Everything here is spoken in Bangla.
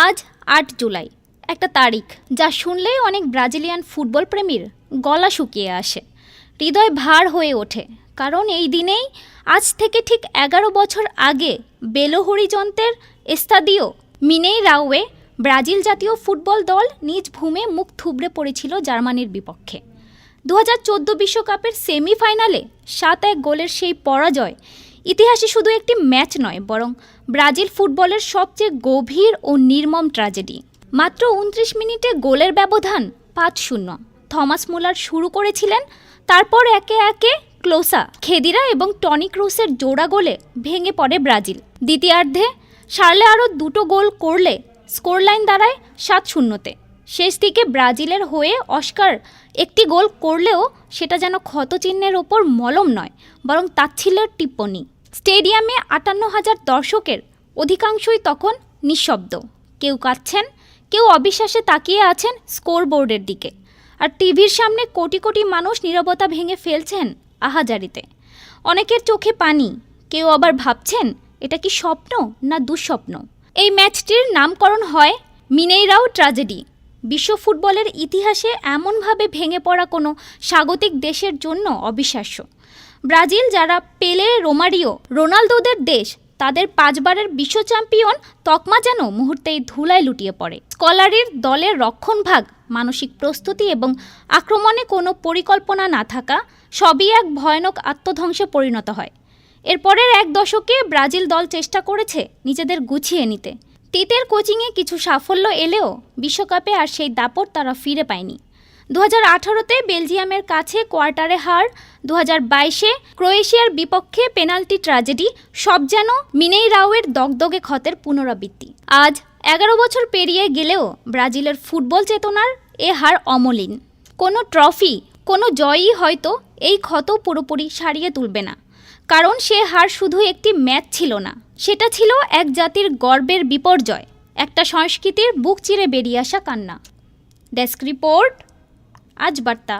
আজ আট জুলাই। একটা তারিখ যা শুনলেই অনেক ব্রাজিলিয়ান ফুটবল প্রেমীর গলা শুকিয়ে আসে। হৃদয় ভার হয়ে ওঠে, কারণ এই দিনেই আজ থেকে ঠিক এগারো বছর আগে বেলো হরিজন্তের এস্তাদিও মিনেই রাওয়ে ব্রাজিল জাতীয় ফুটবল দল নিজ ভূমে মুখ থুবড়ে পড়েছিল জার্মানির বিপক্ষে। দু বিশ্বকাপের সেমিফাইনালে সাত এক গোলের সেই পরাজয় ইতিহাসে শুধু একটি ম্যাচ নয়, বরং ব্রাজিল ফুটবলের সবচেয়ে গভীর ও নির্মম ট্র্যাজেডি। মাত্র উনত্রিশ মিনিটে গোলের ব্যবধান পাঁচ শূন্য। থমাস মুলার শুরু করেছিলেন, তারপর একে একে ক্লোসা, খেদিরা এবং টনি ক্রুসের জোড়া গোলে ভেঙে পড়ে ব্রাজিল। দ্বিতীয়ার্ধে সারলে আরও দুটো গোল করলে স্কোরলাইন দাঁড়ায় সাত শূন্যতে। শেষ দিকে ব্রাজিলের হয়ে অস্কার একটি গোল করলেও সেটা যেন ক্ষতচিহ্নের ওপর মলম নয়, বরং তাচ্ছিল্যের টিপ্পনী। স্টেডিয়ামে আটান্ন হাজার দর্শকের অধিকাংশই তখন নিঃশব্দ। কেউ কাঁদছেন, কেউ অবিশ্বাসে তাকিয়ে আছেন স্কোরবোর্ডের দিকে। আর টিভির সামনে কোটি কোটি মানুষ নীরবতা ভেঙে ফেলছেন আহাজারিতে। অনেকের চোখে পানি, কেউ আবার ভাবছেন, এটা কি স্বপ্ন না দুঃস্বপ্ন? এই ম্যাচটির নামকরণ হয় মিনেইরাও ট্র্যাজেডি বিশ্ব ফুটবলের ইতিহাসে এমনভাবে ভেঙে পড়া কোনো স্বাগতিক দেশের জন্য অবিশ্বাস্য। ব্রাজিল যারা পেলে, রোমারিও, রোনালদোদের দেশ, তাদের পাঁচবারের বিশ্ব চ্যাম্পিয়ন তকমা যেন মুহূর্তেই ধুলায় লুটিয়ে পড়ে। স্কলারির দলের রক্ষণভাগ, মানসিক প্রস্তুতি এবং আক্রমণে কোনো পরিকল্পনা না থাকা সবই এক ভয়ানক আত্মধ্বংসে পরিণত হয়। এরপরের এক দশকে ব্রাজিল দল চেষ্টা করেছে নিজেদের গুছিয়ে নিতে। তিতের কোচিংয়ে কিছু সাফল্য এলেও বিশ্বকাপে আর সেই দাপট তারা ফিরে পায়নি। দু হাজার আঠারোতে বেলজিয়ামের কাছে কোয়ার্টারে হার দু হাজার বাইশে ক্রোয়েশিয়ার বিপক্ষে পেনাল্টি ট্র্যাজেডি, সব যেন মিনেই রাওয়ের দগদগে ক্ষতের পুনরাবৃত্তি। আজ এগারো বছর পেরিয়ে গেলেও ব্রাজিলের ফুটবল চেতনার এ হার অমলিন। কোনো ট্রফি, কোনো জয়ই হয়তো এই ক্ষত পুরোপুরি সারিয়ে তুলবে না। কারণ সে হার শুধু একটি ম্যাচ ছিল না, সেটা ছিল এক জাতির গর্বের বিপর্যয়, একটা সংস্কৃতির বুক চিরে বেরিয়ে আসা কান্না। ডেস্ক রিপোর্ট, আজ বার্তা।